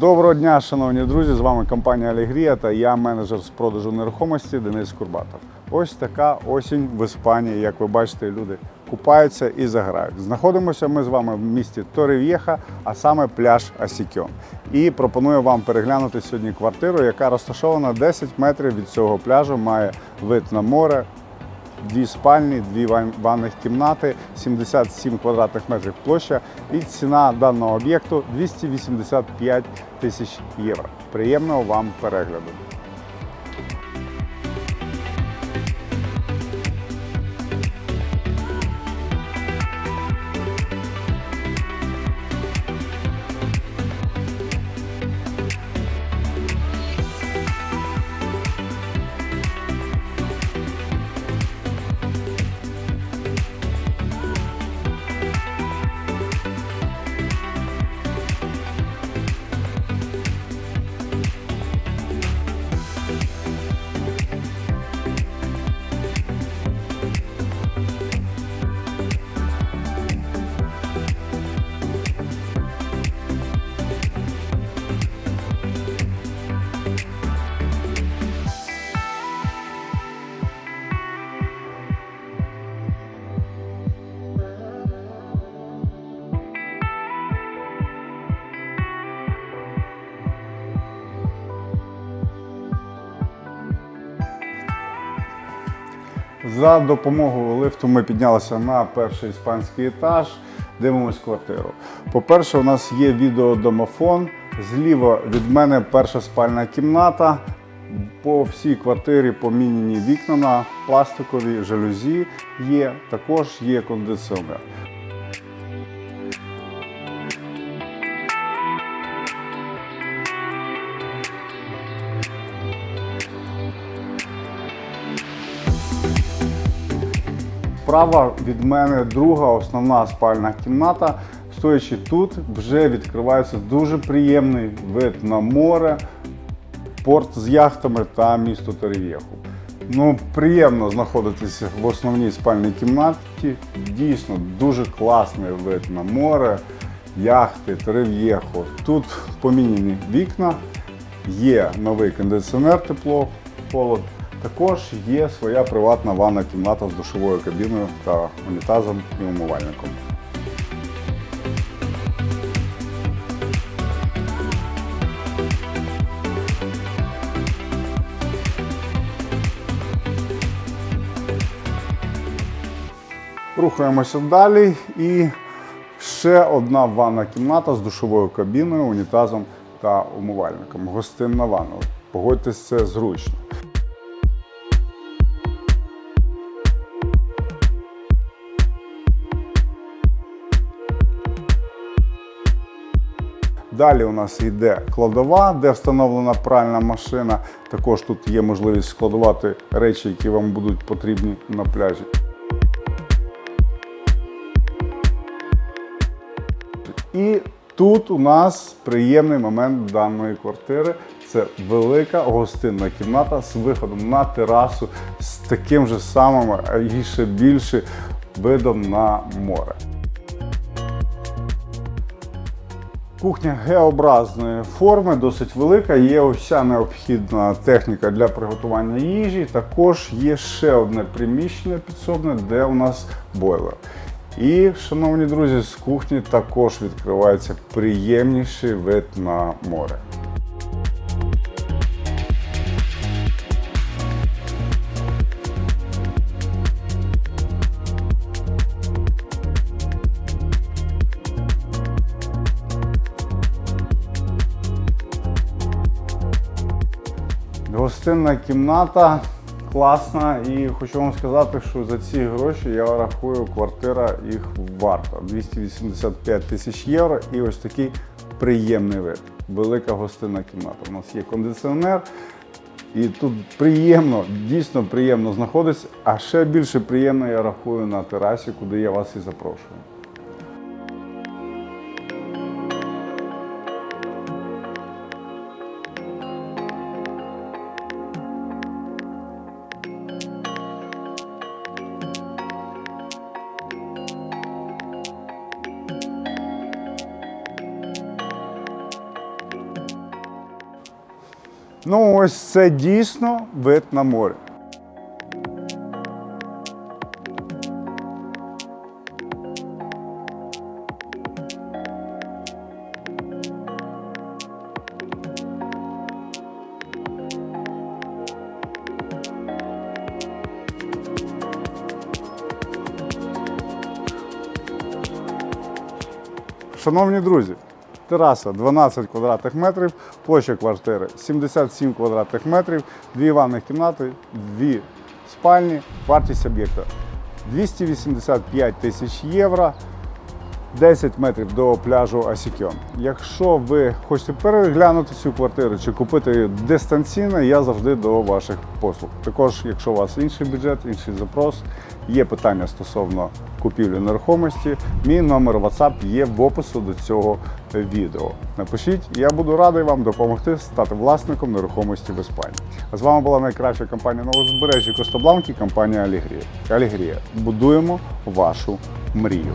Доброго дня, шановні друзі! З вами компанія Алегрія та я менеджер з продажу нерухомості Денис Курбатов. Ось така осінь в Іспанії. Як ви бачите, люди купаються і заграють. Знаходимося ми з вами в місті Торев'єха, а саме пляж Асікьон. І пропоную вам переглянути сьогодні квартиру, яка розташована 10 метрів від цього пляжу, має вид на море, дві спальні, дві ванних кімнати, 77 квадратних метрів площа і ціна даного об'єкту 285 тисяч євро. Приємного вам перегляду. За допомогою лифту ми піднялися на перший іспанський етаж, дивимось квартиру. По-перше, у нас є відеодомофон. Зліва від мене перша спальна кімната. По всій квартирі помінені вікна на пластикові жалюзі є, також є кондиціонер. Справа від мене друга основна спальна кімната. Стоячи тут, вже відкривається дуже приємний вид на море, порт з яхтами та місто Терев'єху. Ну, приємно знаходитися в основній спальній кімнаті. Дійсно дуже класний вид на море, яхти, Терев'єху. Тут поміняні вікна, є новий кондиціонер, тепло, холод. Також є своя приватна ванна кімната з душовою кабіною та унітазом і умивальником. Рухаємося далі і ще одна ванна кімната з душовою кабіною, унітазом та умивальником. Гостинна ванна. Погодьтесь, це зручно. Далі у нас йде кладова, де встановлена пральна машина. Також тут є можливість складувати речі, які вам будуть потрібні на пляжі. І тут у нас приємний момент даної квартири. Це велика гостинна кімната з виходом на терасу з таким же самим, а ще більше видом на море. Кухня Г-образної форми, досить велика. Є вся необхідна техніка для приготування їжі. Також є ще одне приміщення підсобне, де у нас бойлер. І, шановні друзі, з кухні також відкривається приємніший вид на море. Гостинна кімната класна, і хочу вам сказати, що за ці гроші я рахую, квартира їх варта. 285 тисяч євро і ось такий приємний вид. Велика гостинна кімната. У нас є кондиціонер, і тут приємно, дійсно приємно знаходитися. А ще більше приємно я рахую на терасі, куди я вас і запрошую. Ну, ось це дійсно вид на море. Шановні друзі, тераса 12 квадратних метрів, площа квартири 77 квадратних метрів, дві ванних кімнати, дві спальні, вартість об'єкта 285 тисяч євро. 10 метрів до пляжу Асікьон. Якщо ви хочете переглянути цю квартиру чи купити її дистанційно, я завжди до ваших послуг. Також, якщо у вас інший бюджет, інший запрос, є питання стосовно купівлі нерухомості, мій номер WhatsApp є в опису до цього відео. Напишіть, я буду радий вам допомогти стати власником нерухомості в Іспанії. А з вами була найкраща компанія на узбережжі Костобланки, компанія Алігрія. Алігрія. Будуємо вашу мрію.